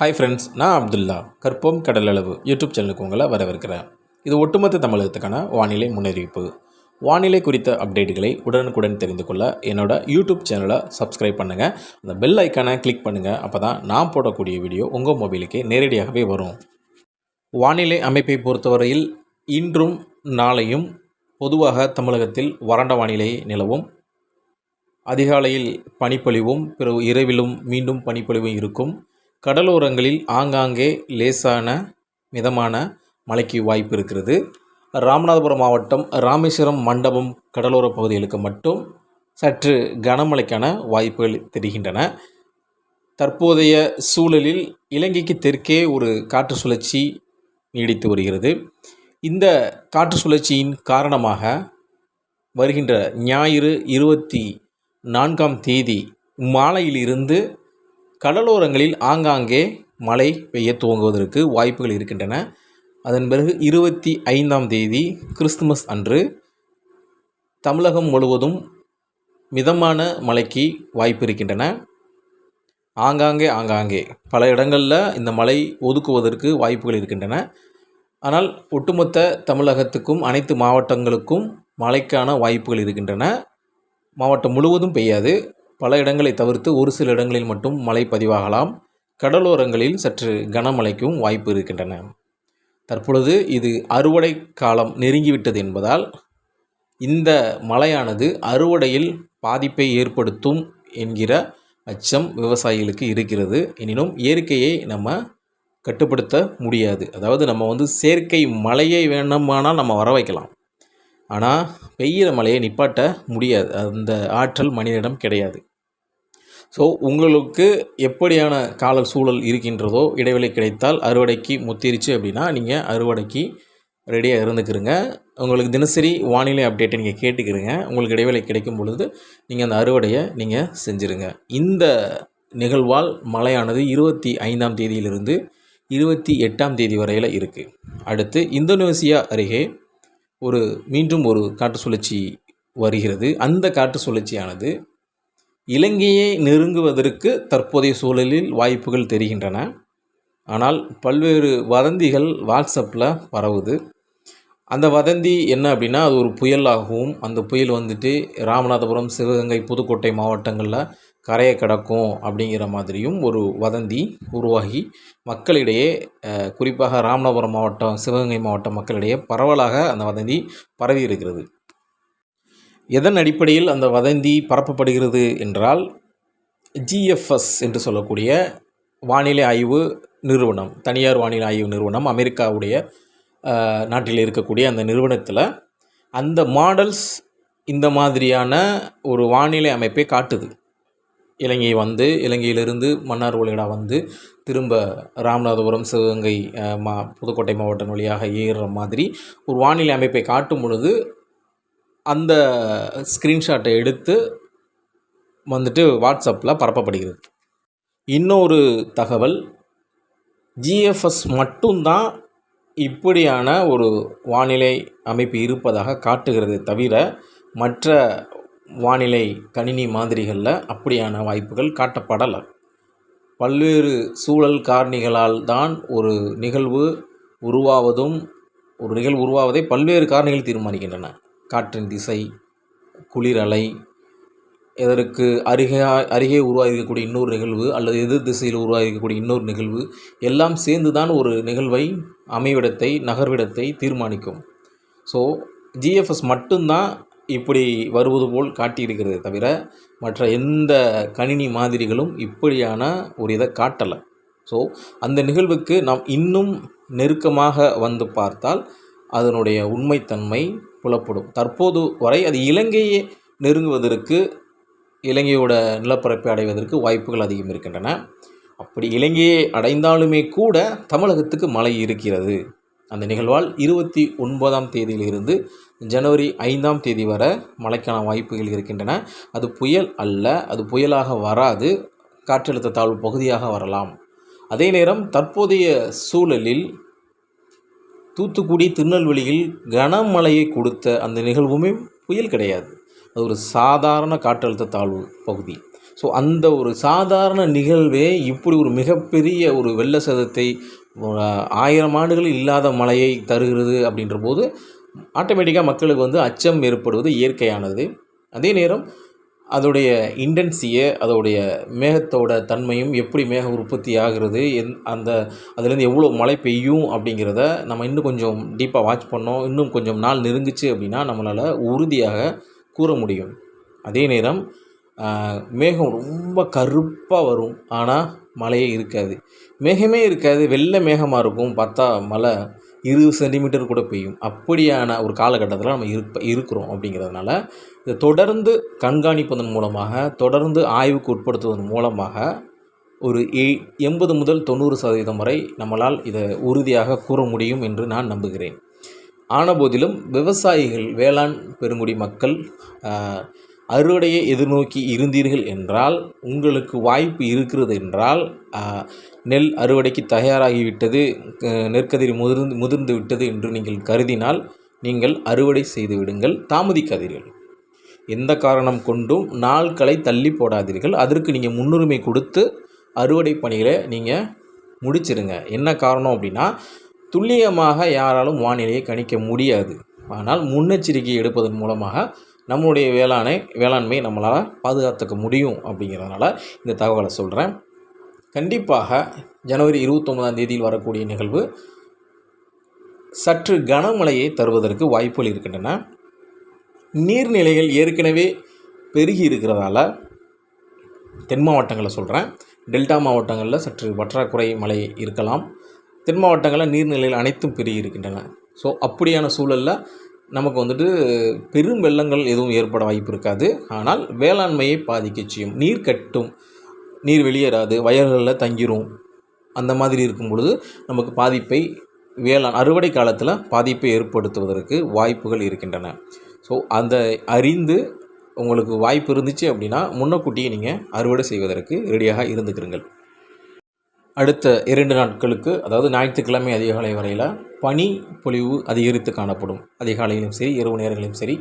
Hi friends நான் அப்துல்லா. கற்போம் கடலளவு YouTube சேனலுக்கு உங்களை வரவேற்கிறேன். இது ஒட்டுமொத்த தமிழகத்துக்கான வானிலை முன்னறிவிப்பு. வானிலை குறித்த அப்டேட்டுகளை உடனுக்குடன் தெரிந்து கொள்ள என்னோட யூடியூப் சேனலை சப்ஸ்கிரைப் பண்ணுங்கள் அந்த பெல் ஐக்கானை கிளிக் பண்ணுங்கள் அப்போ தான் நான் போடக்கூடிய வீடியோ உங்கள் மொபைலுக்கு நேரடியாகவே வரும். வானிலை அமைப்பை பொறுத்தவரையில் இன்றும் நாளையும் பொதுவாக தமிழகத்தில் வறண்ட வானிலை நிலவும். அதிகாலையில் பனிப்பொழிவும் பிறகு இரவிலும் மீண்டும் பனிப்பொழிவும் இருக்கும். கடலோரங்களில் ஆங்காங்கே லேசான மிதமான மழைக்கு வாய்ப்பு இருக்கிறது. ராமநாதபுரம் மாவட்டம் ராமேஸ்வரம் மண்டபம் கடலோர பகுதிகளுக்கு மட்டும் சற்று கனமழைக்கான வாய்ப்புகள் தெரிகின்றன. தற்போதைய சூழலில் இலங்கைக்கு தெற்கே ஒரு காற்று சுழற்சி நீடித்து வருகிறது. இந்த காற்று சுழற்சியின் காரணமாக வருகின்ற ஞாயிறு இருபத்தி நான்காம் தேதி மாலையிலிருந்து கடலோரங்களில் ஆங்காங்கே மழை பெய்ய துவங்குவதற்கு வாய்ப்புகள் இருக்கின்றன. அதன் பிறகு இருபத்தி ஐந்தாம் தேதி கிறிஸ்துமஸ் அன்று தமிழகம் முழுவதும் மிதமான மழைக்கு வாய்ப்பு இருக்கின்றன. ஆங்காங்கே ஆங்காங்கே பல இடங்களில் இந்த மழை ஒதுக்குவதற்கு வாய்ப்புகள் இருக்கின்றன. ஆனால் ஒட்டுமொத்த தமிழகத்துக்கும் அனைத்து மாவட்டங்களுக்கும் மழைக்கான வாய்ப்புகள் இருக்கின்றன. மாவட்டம் முழுவதும் பெய்யாது. பல இடங்களை தவிர்த்து ஒரு சில இடங்களில் மட்டும் மழை பதிவாகலாம். கடலோரங்களில் சற்று கனமழைக்கும் வாய்ப்பு இருக்கின்றன. தற்பொழுது இது அறுவடை காலம் நெருங்கிவிட்டது என்பதால் இந்த மழையானது அறுவடையில் பாதிப்பை ஏற்படுத்தும் என்கிற அச்சம் விவசாயிகளுக்கு இருக்கிறது. எனினும் இயற்கையை நம்ம கட்டுப்படுத்த முடியாது. அதாவது நம்ம வந்து செயற்கை மழையை வேணுமானால் நம்ம வர வைக்கலாம். ஆனால் பெய்கிற மழையை நிப்பாட்ட முடியாது. அந்த ஆற்றல் மனிதனிடம் கிடையாது. ஸோ உங்களுக்கு எப்படியான கால சூழல் இருக்கின்றதோ இடைவெளி கிடைத்தால் அறுவடைக்கு முத்திருச்சு அப்படின்னா நீங்கள் அறுவடைக்கு ரெடியாக இருந்துக்கிறங்க உங்களுக்கு தினசரி வானிலை அப்டேட்டை நீங்கள் கேட்டுக்கிறங்க உங்களுக்கு இடைவெளி கிடைக்கும் பொழுது நீங்கள் அந்த அறுவடையை நீங்கள் செஞ்சுருங்க. இந்த நிகழ்வால் மழையானது இருபத்தி ஐந்தாம் தேதியிலிருந்து இருபத்தி எட்டாம் தேதி வரையில் இருக்குது அடுத்து இந்தோனேசியா அருகே ஒரு மீண்டும் ஒரு காற்று சுழற்சி வருகிறது. அந்த காற்று சுழற்சியானது இலங்கையை நெருங்குவதற்கு தற்போதைய சூழலில் வாய்ப்புகள் தெரிகின்றன. ஆனால் பல்வேறு வதந்திகள் வாட்ஸ்அப்பில் பரவுது. அந்த வதந்தி என்ன அப்படின்னா அது ஒரு புயலாகவும் அந்த புயல் வந்துட்டு ராமநாதபுரம் சிவகங்கை புதுக்கோட்டை மாவட்டங்களில் கரையை கிடக்கும் அப்படிங்கிற மாதிரியும் ஒரு வதந்தி உருவாகி மக்களிடையே குறிப்பாக ராமநாதபுரம் மாவட்டம் சிவகங்கை மாவட்ட மக்களிடையே பரவலாக அந்த வதந்தி பரவி இருக்கிறது. எதன் அடிப்படையில் அந்த வதந்தி பரப்பப்படுகிறது என்றால் ஜிஎஃப்எஸ் என்று சொல்லக்கூடிய வானிலை ஆய்வு நிறுவனம் தனியார் வானிலை ஆய்வு நிறுவனம் அமெரிக்காவுடைய நாட்டில் இருக்கக்கூடிய அந்த நிறுவனத்தில் அந்த மாடல்ஸ் இந்த மாதிரியான ஒரு வானிலை அமைப்பை காட்டுது. இலங்கை வந்து இலங்கையிலிருந்து மன்னார் ஒளிடா வந்து திரும்ப ராமநாதபுரம் சிவகங்கை மா புதுக்கோட்டை மாவட்டம் வழியாக ஏறுற மாதிரி ஒரு வானிலை அமைப்பை காட்டும் பொழுது அந்த ஸ்க்ரீன்ஷாட்டை எடுத்து வந்துட்டு வாட்ஸ்அப்பில் பரப்பப்படுகிறது. இன்னொரு தகவல் ஜிஎஃப்எஸ் மட்டும்தான் இப்படியான ஒரு வானிலை அமைப்பு இருப்பதாக காட்டுகிறது தவிர மற்ற வானிலை கணினி மாதிரிகளில் அப்படியான வாய்ப்புகள் காட்டப்படலை. பல்வேறு சூழல் காரணிகளால் தான் ஒரு நிகழ்வு உருவாவதும் ஒரு நிகழ்வு உருவாவதை பல்வேறு காரணிகள் தீர்மானிக்கின்றன. காற்றின் திசை குளிர் அலை இதற்கு அருகே அருகே உருவாகிருக்கக்கூடிய இன்னொரு நிகழ்வு அல்லது எதிர் திசையில் உருவாகிருக்கக்கூடிய இன்னொரு நிகழ்வு எல்லாம் சேர்ந்து தான் ஒரு நிகழ்வை அமைவிடத்தை நகர்விடத்தை தீர்மானிக்கும். ஸோ ஜிஎஃப்எஸ் மட்டும்தான் இப்படி வருவது போல் காட்டியிருக்கிறது தவிர மற்ற எந்த கணினி மாதிரிகளும் இப்படியான ஒரு இதை காட்டலை. ஸோ அந்த நிகழ்வுக்கு நாம் இன்னும் நெருக்கமாக வந்து பார்த்தால் அதனுடைய உண்மைத்தன்மை புலப்படும். தற்போது வரை அது இலங்கையை நெருங்குவதற்கு இலங்கையோட நிலப்பரப்பை அடைவதற்கு வாய்ப்புகள் அதிகம் இருக்கின்றன. அப்படி இலங்கையை அடைந்தாலுமே கூட தமிழகத்துக்கு மழை இருக்கிறது. அந்த நிகழ்வால் இருபத்தி ஒன்பதாம் தேதியிலிருந்து ஜனவரி ஐந்தாம் தேதி வர மழைக்கான வாய்ப்புகள் இருக்கின்றன. அது புயல் அல்ல அது புயலாக வராது காற்றழுத்த தாழ்வு பகுதியாக வரலாம். அதே நேரம் தற்போதைய சூழலில் தூத்துக்குடி திருநெல்வேலியில் கனமழையை கொடுத்த அந்த நிகழ்வுமே புயல் கிடையாது. அது ஒரு சாதாரண காற்றழுத்த தாழ்வு பகுதி. ஸோ அந்த ஒரு சாதாரண நிகழ்வே இப்படி ஒரு மிகப்பெரிய ஒரு வெள்ள சேதத்தை ஆயிரம் ஆண்டுகள் இல்லாத மழையை தருகிறது அப்படின்ற போது ஆட்டோமேட்டிக்காக மக்களுக்கு வந்து அச்சம் ஏற்படுவது இயற்கையானது. அதே நேரம் அதோடைய இன்டென்சியை அதோடைய மேகத்தோட தன்மையும் எப்படி மேகம் உற்பத்தி ஆகிறது எந் அந்த அதுலேருந்து எவ்வளோ மழை பெய்யும் அப்படிங்கிறத நம்ம இன்னும் கொஞ்சம் டீப்பாக வாட்ச் பண்ணோம். இன்னும் கொஞ்சம் நாள் நெருங்குச்சு அப்படின்னா நம்மளால் உறுதியாக கூற முடியும். அதே நேரம் மேகம் ரொம்ப கருப்பாக வரும். ஆனால் மழையே இருக்காது. மேகமே இருக்காது. வெள்ளை மேகமாக இருக்கும். பார்த்தா மழை. இருபது சென்டிமீட்டர் கூட பெய்யும். அப்படியான ஒரு காலகட்டத்தில் நம்ம இருப்ப இருக்கிறோம் அப்படிங்கிறதுனால இதை தொடர்ந்து கண்காணிப்பதன் மூலமாக தொடர்ந்து ஆய்வுக்கு உட்படுத்துவதன் மூலமாக ஒரு எ எண்பது முதல் தொண்ணூறு சதவீதம் வரை நம்மளால் இதை உறுதியாக கூற முடியும் என்று நான் நம்புகிறேன். ஆனபோதிலும் விவசாயிகள் வேளாண் பெருங்குடி மக்கள் அறுவடையை எதிர்நோக்கி இருந்தீர்கள் என்றால் உங்களுக்கு வாய்ப்பு இருக்கிறது என்றால் நெல் அறுவடைக்கு தயாராகிவிட்டது நெற்கதிரி நெற்கதிர் முதிர்ந்து முதிர்ந்து விட்டது என்று நீங்கள் கருதினால் நீங்கள் அறுவடை செய்து விடுங்கள் தாமதிக்காதீர்கள். எந்த காரணம் கொண்டும் நாட்களை தள்ளி போடாதீர்கள். அதற்கு நீங்கள் முன்னுரிமை கொடுத்து அறுவடை பணிகளை நீங்கள் முடிச்சிடுங்க என்ன காரணம் அப்படின்னா துல்லியமாக யாராலும் வானிலையை கணிக்க முடியாது. ஆனால் முன்னெச்சரிக்கை எடுப்பதன் மூலமாக நம்முடைய வேளாணை வேளாண்மை நம்மளால் பாதுகாத்துக்க முடியும் அப்படிங்கிறதுனால இந்த தகவலை சொல்கிறேன் கண்டிப்பாக ஜனவரி இருபத்தொம்பதாம் தேதியில் வரக்கூடிய நிகழ்வு சற்று கனமழையை தருவதற்கு வாய்ப்புகள் இருக்கின்றன. நீர்நிலைகள் ஏற்கனவே பெருகி இருக்கிறதால தென் மாவட்டங்களை சொல்கிறேன் டெல்டா மாவட்டங்களில் சற்று பற்றாக்குறை மழை இருக்கலாம். தென் மாவட்டங்களில் நீர்நிலைகள் அனைத்தும் பெருகி இருக்கின்றன. ஸோ அப்படியான சூழலில் நமக்கு வந்துட்டு பெரும் வெள்ளங்கள் எதுவும் ஏற்பட வாய்ப்பு இருக்காது. ஆனால் வேளாண்மையை பாதிக்க செய்யும் நீர் கட்டும் நீர் வெளியேறாது வயல்களில் தங்கிரும். அந்த மாதிரி இருக்கும் பொழுது நமக்கு பாதிப்பை வேளாண் அறுவடை காலத்தில் பாதிப்பை ஏற்படுத்துவதற்கு வாய்ப்புகள் இருக்கின்றன. ஸோ அந்த அறிந்து உங்களுக்கு வாய்ப்பு இருந்துச்சு அப்படின்னா முன்னக்கூட்டியே நீங்கள் அறுவடை செய்வதற்கு ரெடியாக இருந்துக்கிறீங்கள் அடுத்த இரண்டு நாட்களுக்கு அதாவது ஞாயிற்றுக்கிழமை அதிகாலை வரையில் பனி பொழிவு அதிகரித்து காணப்படும். அதிகாலையிலும் சரி இரவு நேரங்களிலும் சரி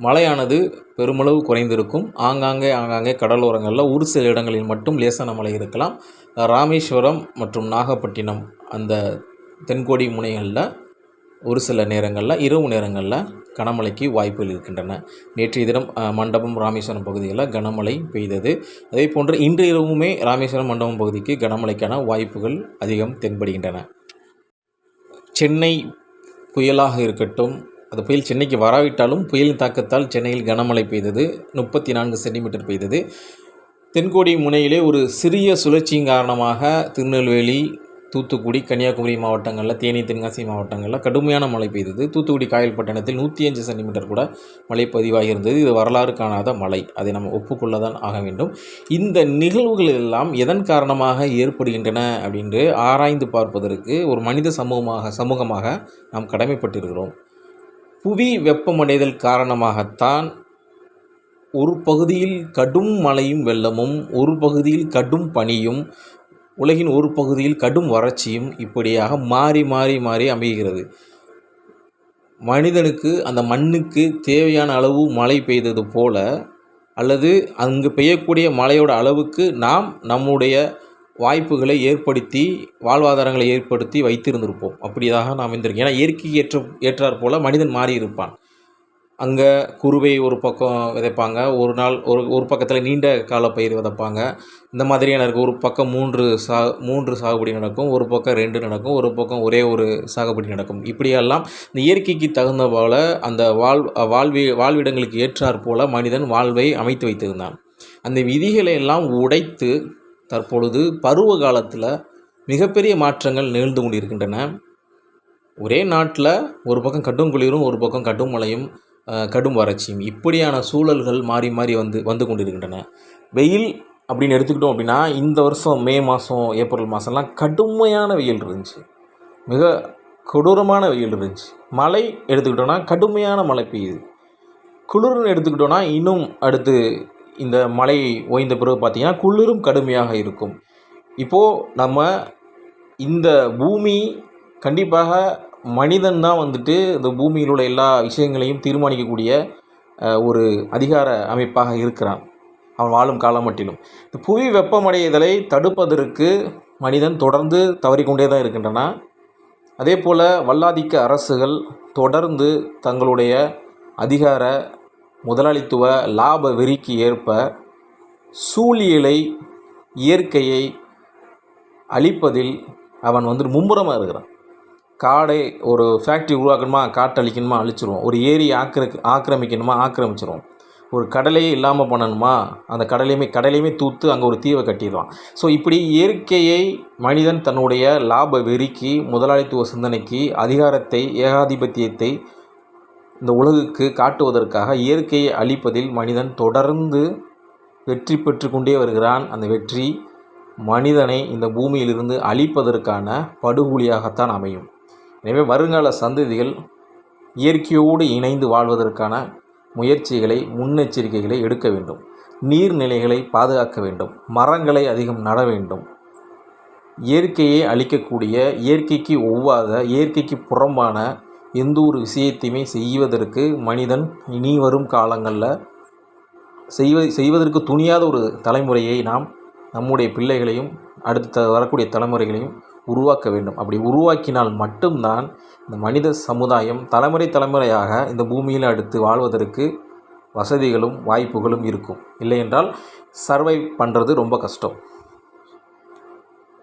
மழையானது பெருமளவு குறைந்திருக்கும். ஆங்காங்கே ஆங்காங்கே கடலோரங்களில் ஒரு சில இடங்களில் மட்டும் லேசான மழை இருக்கலாம். ராமேஸ்வரம் மற்றும் நாகப்பட்டினம் அந்த தென்கோடி முனைகளில் ஒரு சில நேரங்களில் இரவு நேரங்களில் கனமழைக்கு வாய்ப்புகள் இருக்கின்றன. நேற்றைய தினம் மண்டபம் ராமேஸ்வரம் பகுதிகளில் கனமழை பெய்தது. அதே போன்று இன்று இரவுமே ராமேஸ்வரம் மண்டபம் பகுதிக்கு கனமழைக்கான வாய்ப்புகள் அதிகம் தென்படுகின்றன. சென்னை புயலாக இருக்கட்டும் அந்த புயல் சென்னைக்கு வராவிட்டாலும் புயலின் தாக்கத்தால் சென்னையில் கனமழை பெய்தது. முப்பத்தி நான்கு சென்டிமீட்டர் பெய்தது. தென்கோடி முனையிலே ஒரு சிறிய சுழற்சியின் காரணமாக திருநெல்வேலி தூத்துக்குடி கன்னியாகுமரி மாவட்டங்களில் தேனி தென்காசி மாவட்டங்களில் கடுமையான மழை பெய்தது. தூத்துக்குடி காயல்பட்டணத்தில் நூற்றி அஞ்சு சென்டிமீட்டர் கூட மழை பதிவாகி இருந்தது இது வரலாறு காணாத மழை. அதை நம்ம ஒப்புக்கொள்ள தான் ஆக வேண்டும். இந்த நிகழ்வுகள் எல்லாம் எதன் காரணமாக ஏற்படுகின்றன அப்படின்று ஆராய்ந்து பார்ப்பதற்கு ஒரு மனித சமூகமாக சமூகமாக நாம் கடமைப்பட்டிருக்கிறோம். புவி வெப்பமடைதல் காரணமாகத்தான் ஒரு பகுதியில் கடும் மழையும் வெள்ளமும் ஒரு பகுதியில் கடும் பனியும் உலகின் ஒரு பகுதியில் கடும் வறட்சியும் இப்படியாக மாறி மாறி மாறி அமைகிறது. மனிதனுக்கு அந்த மண்ணுக்கு தேவையான அளவு மழை பெய்தது போல அல்லது அங்கு பெய்யக்கூடிய மழையோட அளவுக்கு நாம் நம்முடைய வாய்ப்புகளை ஏற்படுத்தி வாழ்வாதாரங்களை ஏற்படுத்தி வைத்திருந்திருப்போம். அப்படியாக நாம் இருந்திருக்கோம். ஏன்னா இயற்கைக்கு ஏற்ற ஏற்றாற் போல மனிதன் மாறி இருப்பான் அங்கே குருவை ஒரு பக்கம் விதைப்பாங்க. ஒரு நாள் ஒரு ஒரு பக்கத்தில் நீண்ட கால பயிர் விதைப்பாங்க. இந்த மாதிரியான இருக்குது ஒரு பக்கம் மூன்று சா மூன்று சாகுபடி நடக்கும். ஒரு பக்கம் ரெண்டு நடக்கும். ஒரு பக்கம் ஒரே ஒரு சாகுபடி நடக்கும். இப்படியெல்லாம் இந்த இயற்கைக்கு தகுந்த போல் அந்த வாழ் வாழ்வி வாழ்விடங்களுக்கு ஏற்றாற் போல் மனிதன் வாழ்வை அமைத்து வைத்திருந்தான். அந்த விதிகளை எல்லாம் உடைத்து தற்பொழுது பருவ காலத்தில் மிகப்பெரிய மாற்றங்கள் நிகழ்ந்து கொண்டிருக்கின்றன. ஒரே நாட்டில் ஒரு பக்கம் கடும் குளிரும் ஒரு பக்கம் கடும் மழையும் கடும் வறட்சியும் இப்படியான சூழல்கள் மாறி மாறி வந்து வந்து கொண்டிருக்கின்றன. வெயில் அப்படின்னு எடுத்துக்கிட்டோம் அப்படின்னா இந்த வருஷம் மே மாதம் ஏப்ரல் மாதம்லாம் கடுமையான வெயில் இருந்துச்சு. மிக கொடூரமான வெயில் இருந்துச்சு. மழை எடுத்துக்கிட்டோன்னா கடுமையான மழை பெய்யுது. குளிர்னு எடுத்துக்கிட்டோன்னா இன்னும் அடுத்து இந்த மழை ஓய்ந்த பிறகு பார்த்திங்கன்னா குளிரும் கடுமையாக இருக்கும். இப்போது நம்ம இந்த பூமி கண்டிப்பாக மனிதன் தான் வந்துட்டு இந்த பூமியில் உள்ள எல்லா விஷயங்களையும் தீர்மானிக்கக்கூடிய ஒரு அதிகார அமைப்பாக இருக்கிறான். அவன் வாழும் காலம் மட்டிலும் இந்த புவி வெப்பமடைதலை தடுப்பதற்கு மனிதன் தொடர்ந்து தவறிக்கொண்டே தான் இருக்கின்றன? அதே போல் வல்லாதிக்க அரசுகள் தொடர்ந்து தங்களுடைய அதிகார முதலாளித்துவ லாப வெறிக்கு ஏற்ப சூழியலை இயற்கையை அழிப்பதில் அவன் வந்துட்டு மும்முரமாக இருக்கிறான். காடை ஒரு ஃபேக்ட்ரி உருவாக்கணுமா காட்டை அழிக்கணுமா அழிச்சிருவோம். ஒரு ஏரி ஆக்கிர ஆக்கிரமிக்கணுமா ஆக்கிரமிச்சிருவோம். ஒரு கடலையே இல்லாமல் பண்ணணுமா? அந்த கடலையுமே கடலையுமே தூத்து அங்கே ஒரு தீவை கட்டிடுவான் ஸோ இப்படி இயற்கையை மனிதன் தன்னுடைய லாப வெறிக்கு முதலாளித்துவ சிந்தனைக்கு அதிகாரத்தை ஏகாதிபத்தியத்தை இந்த உலகுக்கு காட்டுவதற்காக இயற்கையை அழிப்பதில் மனிதன் தொடர்ந்து வெற்றி பெற்று கொண்டே வருகிறான். அந்த வெற்றி மனிதனை இந்த பூமியிலிருந்து அழிப்பதற்கான படுகொலியாகத்தான் அமையும். எனவே வருங்கால சந்ததிகள் இயற்கையோடு இணைந்து வாழ்வதற்கான முயற்சிகளை முன்னெச்சரிக்கைகளை எடுக்க வேண்டும். நீர்நிலைகளை பாதுகாக்க வேண்டும். மரங்களை அதிகம் நட வேண்டும். இயற்கையை அழிக்கக்கூடிய இயற்கைக்கு ஒவ்வாத இயற்கைக்கு புறம்பான எந்த ஒரு விஷயத்தையுமே செய்வதற்கு மனிதன் இனி வரும் காலங்களில் செய்வ செய்வதற்கு துணியாத ஒரு தலைமுறையை நாம் நம்முடைய பிள்ளைகளையும் அடுத்த வரக்கூடிய தலைமுறைகளையும் உருவாக்க வேண்டும். அப்படி உருவாக்கினால் மட்டும்தான் இந்த மனித சமுதாயம் தலைமுறை தலைமுறையாக இந்த பூமியில் அடுத்து வாழ்வதற்கு வசதிகளும் வாய்ப்புகளும் இருக்கும். இல்லை என்றால் சர்வை பண்ணுறது ரொம்ப கஷ்டம்.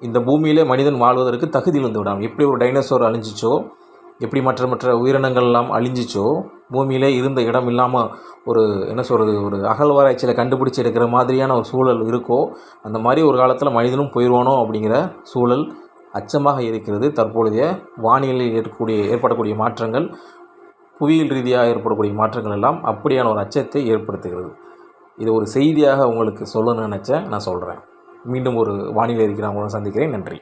இந்த பூமியிலே மனிதன் வாழ்வதற்கு தகுதி இழந்து விடாமல் எப்படி ஒரு டைனோசோர் அழிஞ்சிச்சோ எப்படி மற்ற மற்ற உயிரினங்கள் எல்லாம் அழிஞ்சிச்சோ பூமியிலே இருந்த இடம் இல்லாமல் ஒரு என்ன சொல்கிறது ஒரு அகழ்வாராய்ச்சியில் கண்டுபிடிச்சி எடுக்கிற மாதிரியான ஒரு சூழல் இருக்கோ அந்த மாதிரி ஒரு காலத்தில் மனிதனும் போயிடுவானோ அப்படிங்கிற சூழல் அச்சமாக இருக்கிறது. தற்பொழுதைய வானிலையில் ஏற்கக்கூடிய ஏற்படக்கூடிய மாற்றங்கள் புவியியல் ரீதியாக ஏற்படக்கூடிய மாற்றங்கள் எல்லாம் அப்படியான ஒரு அச்சத்தை ஏற்படுத்துகிறது. இது ஒரு செய்தியாக உங்களுக்கு சொல்லணும்னு நினச்சேன். நான் சொல்கிறேன் மீண்டும் ஒரு வானிலை இருக்கிறவங்களும் சந்திக்கிறேன். நன்றி.